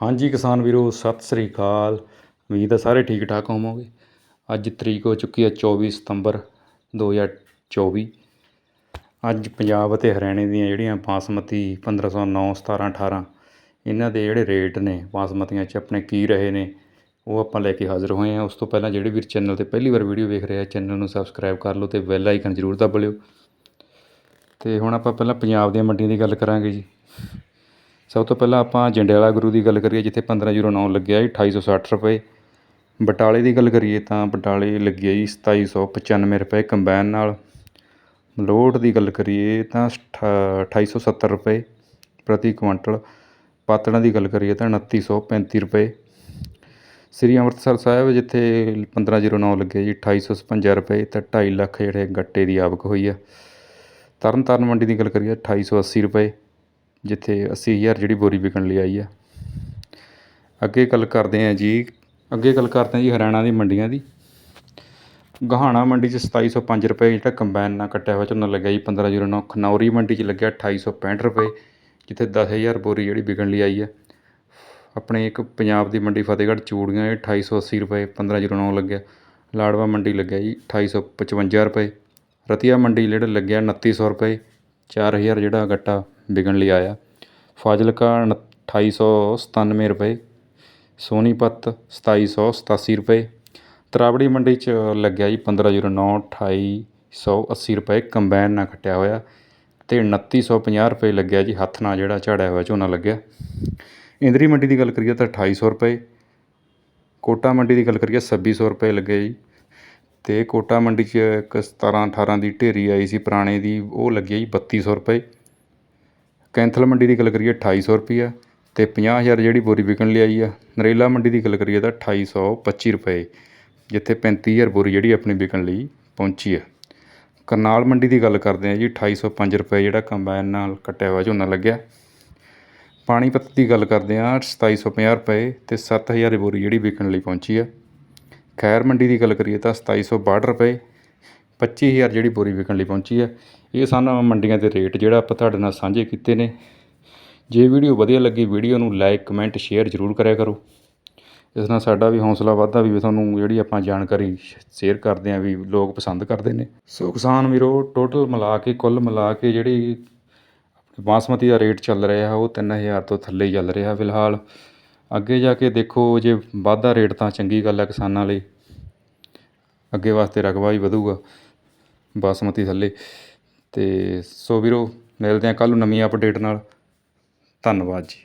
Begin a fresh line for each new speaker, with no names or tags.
ਹਾਂਜੀ ਕਿਸਾਨ ਵੀਰੋ, ਸਤਿ ਸ੍ਰੀ ਅਕਾਲ। ਉਮੀਦ ਹੈ ਸਾਰੇ ਠੀਕ ਠਾਕ ਹੋਵੋਗੇ। ਅੱਜ ਤਰੀਕ ਹੋ ਚੁੱਕੀ ਹੈ 24 ਸਤੰਬਰ 2024 ਅੱਜ ਪੰਜਾਬ ਅਤੇ ਹਰਿਆਣੇ ਦੀਆਂ ਜਿਹੜੀਆਂ ਬਾਸਮਤੀ 1509 17 18 ਇਹਨਾਂ ਦੇ ਜਿਹੜੇ ਰੇਟ ਨੇ, ਬਾਸਮਤੀਆਂ 'ਚ ਆਪਣੇ ਕੀ ਰਹੇ ਨੇ, ਉਹ ਆਪਾਂ ਲੈ ਕੇ ਹਾਜ਼ਰ ਹੋਏ ਹਾਂ। ਉਸ ਤੋਂ ਪਹਿਲਾਂ ਜਿਹੜੇ ਵੀਰ ਚੈਨਲ ਤੇ ਪਹਿਲੀ ਵਾਰ ਵੀਡੀਓ ਵੇਖ ਰਹੇ ਆ, ਚੈਨਲ ਨੂੰ ਸਬਸਕ੍ਰਾਈਬ ਕਰ ਲਓ ਤੇ ਬੈਲ ਆਈਕਨ ਜ਼ਰੂਰ ਦਬ ਲਿਓ। ਤੇ ਹੁਣ ਆਪਾਂ ਪਹਿਲਾਂ ਪੰਜਾਬ ਦੀਆਂ ਮੰਡੀਆਂ ਦੀ ਗੱਲ ਕਰਾਂਗੇ ਜੀ। ਸਭ ਤੋਂ ਪਹਿਲਾਂ ਆਪਾਂ ਜੰਡਿਆਲਾ ਗੁਰੂ ਦੀ ਗੱਲ ਕਰੀਏ, ਜਿੱਥੇ 1509 ਲੱਗਿਆ ਜੀ 2860 ਰੁਪਏ। ਬਟਾਲੇ ਦੀ ਗੱਲ ਕਰੀਏ ਤਾਂ ਬਟਾਲੇ ਲੱਗਿਆ ਜੀ 2795 ਰੁਪਏ ਕੰਬਾਈਨ ਨਾਲ। ਮਲੋਟ ਦੀ ਗੱਲ ਕਰੀਏ ਤਾਂ ਅਠਾ- 2870 ਰੁਪਏ ਪ੍ਰਤੀ ਕੁਇੰਟਲ ਪਾਤੜਾਂ ਦੀ ਗੱਲ ਕਰੀਏ ਤਾਂ 2935 ਰੁਪਏ। ਸ੍ਰੀ ਅੰਮ੍ਰਿਤਸਰ ਸਾਹਿਬ, ਜਿੱਥੇ 1509 ਲੱਗੇ ਜੀ 2856 ਰੁਪਏ ਤਾਂ 2.5 ਲੱਖ ਜਿਹੜੇ ਗੱਟੇ ਦੀ ਆਵਕ ਹੋਈ ਆ। ਤਰਨ ਤਾਰਨ ਮੰਡੀ ਦੀ ਗੱਲ ਕਰੀਏ 2880 ਰੁਪਏ। ਜਿੱਥੇ 80000 ਜਿਹੜੀ ਬੋਰੀ ਵਿਕਣ ਲਈ ਆਈ ਆ। ਅੱਗੇ ਗੱਲ ਕਰਦੇ ਹਾਂ ਜੀ, ਅੱਗੇ ਗੱਲ ਕਰਦੇ ਹਾਂ ਜੀ ਹਰਿਆਣਾ ਦੀ ਮੰਡੀਆਂ ਦੀ। ਗਹਾਣਾ ਮੰਡੀ 'ਚ 2705 ਰੁਪਏ ਜਿਹੜਾ ਕੰਬਾਈਨ ਨਾਲ ਕੱਟਿਆ ਹੋਇਆ ਝੋਨਾ ਲੱਗਿਆ ਜੀ 1509 ਖਨੌਰੀ ਮੰਡੀ 'ਚ ਲੱਗਿਆ 2865 ਰੁਪਏ, ਜਿੱਥੇ 10000 ਬੋਰੀ ਜਿਹੜੀ ਵਿਕਣ ਲਈ ਆਈ ਹੈ ਆਪਣੇ ਇੱਕ ਪੰਜਾਬ ਦੀ ਮੰਡੀ ਫਤਿਹਗੜ੍ਹ ਚੂੜੀਆਂ ਇਹ 2880 ਰੁਪਏ 1509 ਲੱਗਿਆ। ਲਾੜਵਾ ਮੰਡੀ ਲੱਗਿਆ ਜੀ 2855 ਰੁਪਏ। ਰਤੀਆ ਮੰਡੀ ਜਿਹੜਾ ਲੱਗਿਆ 2900 ਰੁਪਏ 4000 ਜਿਹੜਾ ਗੱਟਾ ਵਿਕਣ ਲਈ ਆਇਆ। ਫਾਜ਼ਿਲਕਾ ਉਣ- 2897 ਰੁਪਏ, ਸੋਨੀਪਤ 2787 ਰੁਪਏ, ਤਰਾਵੜੀ ਮੰਡੀ 'ਚ ਲੱਗਿਆ ਜੀ 1509 2880 ਰੁਪਏ, ਕੰਬਾਈਨ ਨਾਲ ਕੱਟਿਆ ਹੋਇਆ ਅਤੇ 2950 ਰੁਪਏ ਲੱਗਿਆ ਜੀ, ਹੱਥ ਨਾਲ ਜਿਹੜਾ ਝਾੜਿਆ ਹੋਇਆ ਝੋਨਾ ਲੱਗਿਆ। ਇੰਦਰੀ ਮੰਡੀ ਦੀ ਗੱਲ ਕਰੀਏ ਤਾਂ ਅਠਾਈ ਸੌ ਰੁਪਏ, ਕੋਟਾ ਮੰਡੀ ਦੀ ਗੱਲ ਕਰੀਏ ਛੱਬੀ ਸੌ ਰੁਪਏ ਲੱਗੇ ਜੀ। ਅਤੇ ਕੋਟਾ ਮੰਡੀ 'ਚ ਇੱਕ 17 18 ਦੀ ਢੇਰੀ ਆਈ ਸੀ, ਪੁਰਾਣੇ ਦੀ, ਉਹ ਲੱਗੀ ਜੀ ਬੱਤੀ ਸੌ ਰੁਪਏ। ਕੈਂਥਲ ਮੰਡੀ ਦੀ ਗੱਲ ਕਰੀਏ ਅਠਾਈ ਸੌ ਰੁਪਈਆ ਅਤੇ ਪੰਜਾਹ ਹਜ਼ਾਰ ਜਿਹੜੀ ਬੋਰੀ ਵਿਕਣ ਲਈ ਆਈ ਆ, ਨਰੇਲਾ ਮੰਡੀ ਦੀ ਗੱਲ ਕਰੀਏ ਤਾਂ 2825 ਰੁਪਏ, ਜਿੱਥੇ ਪੈਂਤੀ ਹਜ਼ਾਰ ਬੋਰੀ ਜਿਹੜੀ ਆਪਣੀ ਵਿਕਣ ਲਈ ਪਹੁੰਚੀ ਆ। ਕਰਨਾਲ ਮੰਡੀ ਦੀ ਗੱਲ ਕਰਦੇ ਹਾਂ ਜੀ 2805 ਰੁਪਏ ਜਿਹੜਾ ਕੰਬਾਈਨ ਨਾਲ ਕੱਟਿਆ ਹੋਇਆ ਝੋਨਾ ਲੱਗਿਆ। ਪਾਣੀਪਤ ਦੀ ਗੱਲ ਕਰਦੇ ਹਾਂ 2750 ਰੁਪਏ ਅਤੇ 7000 ਬੋਰੀ ਜਿਹੜੀ ਵਿਕਣ ਲਈ ਪਹੁੰਚੀ ਆ। ਖੈਰ ਮੰਡੀ ਦੀ ਗੱਲ ਕਰੀਏ ਤਾਂ 2762 ਰੁਪਏ ਪੱਚੀ ਹਜ਼ਾਰ ਜਿਹੜੀ ਬੋਰੀ ਵਿਕਣ ਲਈ ਪਹੁੰਚੀ ਹੈ। ਇਹ ਸਨ ਮੰਡੀਆਂ ਦੇ ਰੇਟ ਜਿਹੜਾ ਆਪਾਂ ਤੁਹਾਡੇ ਨਾਲ ਸਾਂਝੇ ਕੀਤੇ ਨੇ। ਜੇ ਵੀਡੀਓ ਵਧੀਆ ਲੱਗੀ ਵੀਡੀਓ ਨੂੰ ਲਾਈਕ, ਕਮੈਂਟ, ਸ਼ੇਅਰ ਜ਼ਰੂਰ ਕਰਿਆ ਕਰੋ। ਇਸ ਨਾਲ ਸਾਡਾ ਵੀ ਹੌਸਲਾ ਵੱਧਦਾ ਵੀ ਤੁਹਾਨੂੰ ਜਿਹੜੀ ਆਪਾਂ ਜਾਣਕਾਰੀ ਸ਼ੇਅਰ ਕਰਦੇ ਹਾਂ ਵੀ ਲੋਕ ਪਸੰਦ ਕਰਦੇ ਨੇ। ਸੋ ਕਿਸਾਨ ਵੀਰੋ ਟੋਟਲ ਮਿਲਾ ਕੇ, ਕੁੱਲ ਮਿਲਾ ਕੇ ਜਿਹੜੀ ਬਾਸਮਤੀ ਦਾ ਰੇਟ ਚੱਲ ਰਿਹਾ, ਉਹ 3000 ਤੋਂ ਥੱਲੇ ਹੀ ਚੱਲ ਰਿਹਾ ਫਿਲਹਾਲ। ਅੱਗੇ ਜਾ ਕੇ ਦੇਖੋ ਜੇ ਵਾਧਾ ਰੇਟ ਤਾਂ ਚੰਗੀ ਗੱਲ ਹੈ ਕਿਸਾਨਾਂ ਲਈ। ਅੱਗੇ ਵਾਸਤੇ ਰਕਬਾ ਵੀ ਵਧੂਗਾ। ਬਾਸਮਤੀ ਥੱਲੇ। ਅਤੇ ਸੋ ਵੀਰੋ ਮਿਲਦੇ ਹਾਂ ਕੱਲ੍ਹ ਨੂੰ ਨਵੀਂ ਅਪਡੇਟ ਨਾਲ। ਧੰਨਵਾਦ ਜੀ।